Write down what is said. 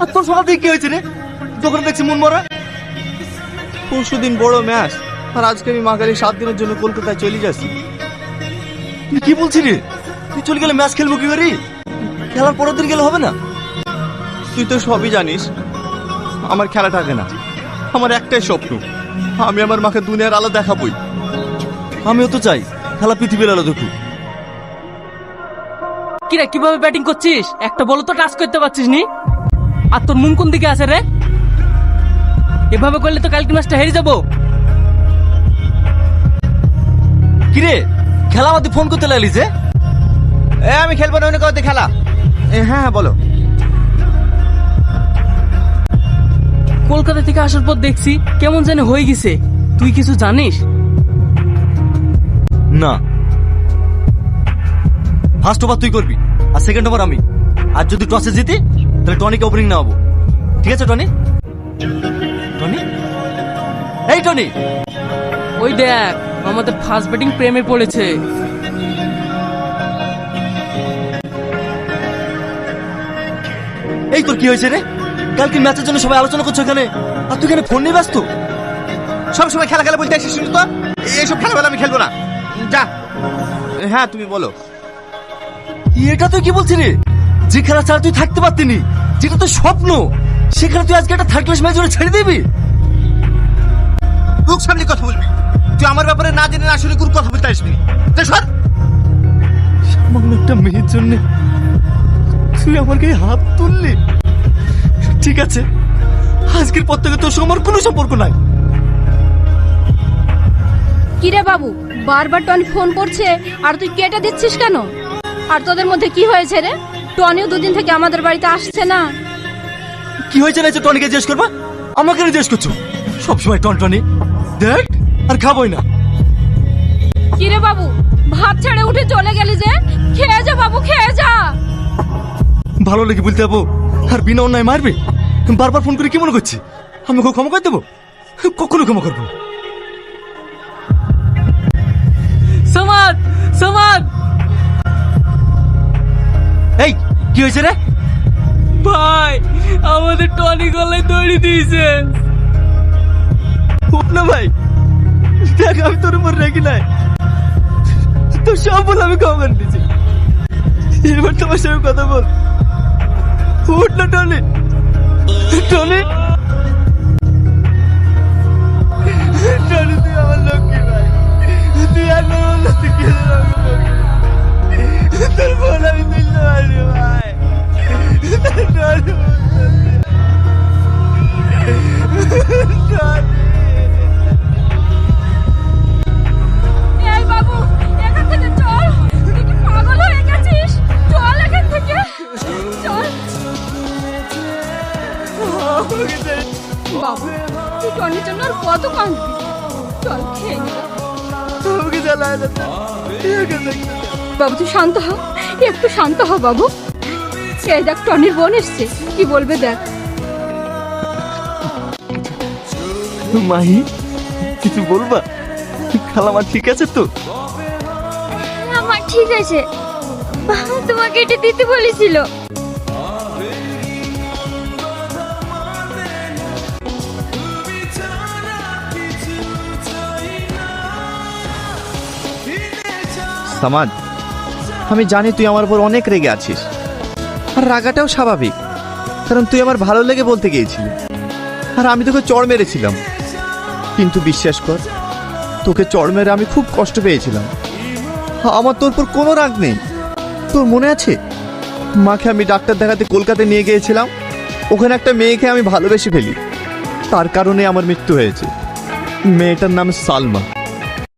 আর তোর সকাল থেকে কি হয়েছে রে? দোকানে দেখছি মন মরা পরশু দিন বড় ম্যাচ আর আজকে আমি মাকালি সাত দিনের জন্য কলকাতায় চলে যাচ্ছি। তুই কি বলছিস রে? তুই চলে গেলে ম্যাচ খেলব কি করি খেলার পরের দিন গেলে হবে না? তুই তো সবই জানিস আমার খেলা থাকে না। আমার একটাই স্বপ্ন আমি আমার মাকে দুনিয়ার আলো দেখাবই। আমিও তো চাই খেলা পৃথিবীর আলো দেখুক। কিরে কীভাবে ব্যাটিং করছিস? একটা বল তো টাচ করতে পারছিস নি? আর তোর মুন কোন দিকে আছে রে? এভাবে করলে তো কালকে ম্যাচটা হেরে যাব। কিরে খেলা আমাদের ফোন করতে লাগলি যে? এ আমি খেলব না অন্য কাউতে খেলা। এ, হ্যাঁ হ্যাঁ বলো। কলকাতা থেকে আসার পর দেখছি কেমন জানি হয়ে গেছে। তুই কিছু জানিস? না। ফার্স্ট ওভার তুই করবি আর সেকেন্ড ওভার আমি। আর যদি টসে জিতি তাহলে টনিকে ওপেনিং নেওয়াবো। ঠিক আছে টনি? টনি? এই টনি! ওই দেখ আমাদের ফার্স্ট ব্যাটিং প্রেমে পড়েছে। এই তোর কি হয়েছে রে? কালকে ম্যাচের জন্য সবাই আলোচনা করছ এখানে আর তুই এখানে ফোন নিয়ে ব্যস্ত? সব সময় খেলা খেলা বলতে আসিস তো। এইসব খেলাবেলা আমি খেলব না। যা। হ্যাঁ তুমি বলো। এটা তুই কি বলছিস রে যে খেলা ছাড়া তুই থাকতে পারতিনি যেটা তোর স্বপ্ন সেখানে তুই আজকে একটা থার্ড ক্লাস ম্যাচ ছেড়ে দিবি? মুখ সামনে কথা বলবি। তুই আমার ব্যাপারে না জেনে না শুনে কোনো কথা বলতে আসবি। তুই সর। সামান্য একটা মেয়ের জন্য তুই আমার গায়ে হাত তুললি। ঠিক আছে আজকের পর থেকে তোর সঙ্গে আমার কোনো সম্পর্ক নাই। কিরে বাবু বারবার টনি ফোন করছে আর তুই কেটে দিচ্ছিস কেন? আর তোদের মধ্যে কি হয়েছে রে? টনিও দুদিন থেকে আমাদের বাড়িতে আসছে না। কি হয়েছে না টনিকে জিজ্ঞেস করবা? আমাকে জিজ্ঞেস করছ? সবসময় টন টনি দেখ আর খাবোই না। কিরে বাবু ভাত ছেড়ে উঠে চলে গেলি যে? খেয়ে যা বাবু খেয়ে যা। ভালো লেগে বলতে যাব আর বিনা অন্যায় মারবে? বারবার ফোন করে কি মনে করছি? আমি ক্ষমা করে দেবো? কখনো ক্ষমা করব কি হয়েছে রে? ভাই আমাদের টনি গলায় দড়ি দিয়েছে। না ভাই দেখ আমি তোর উপর রেগে নাই। তোর সব বলে আমি ক্ষমা করে দিয়েছি। এবার তোমার সঙ্গে কথা বল। উঠ না টনি। টনি। টনি তুই আমার লক্ষ্মী ভাই। তুই আর তোর বোন আমি তুলতে পারি ভাই। বাবু চল। তুই টনির জন্য আর কত কাঁদবি? চল খেয়ে। বাবু তুই শান্ত হ। একটু শান্ত হ বাবু। এই দেখ টনির বোন এসছে। কি বলবে দেখ। মাহি কিছু বলবা? খালামা ঠিক আছে তো? আমার ঠিক আছে। বাবা তোমাকে এটা দিতে বলেছিল। সামাদ আমি জানি তুই আমার উপর অনেক রেগে আছিস। আর রাগাটাও স্বাভাবিক, কারণ তুই আমার ভালো লেগে বলতে গিয়েছিলি। আর আমি তোকে চড় মেরেছিলাম। কিন্তু বিশ্বাস কর, তোকে চড় মেরে আমি খুব কষ্ট পেয়েছিলাম। আমার তোর উপর কোনো রাগ নেই। তোর মনে আছে? মাকে আমি ডাক্তার দেখাতে কলকাতায় নিয়ে গিয়েছিলাম। ওখানে একটা মেয়েকে আমি ভালোবেসে ফেলি। তার কারণে আমার মৃত্যু হয়েছে। মেয়েটার নাম সালমা।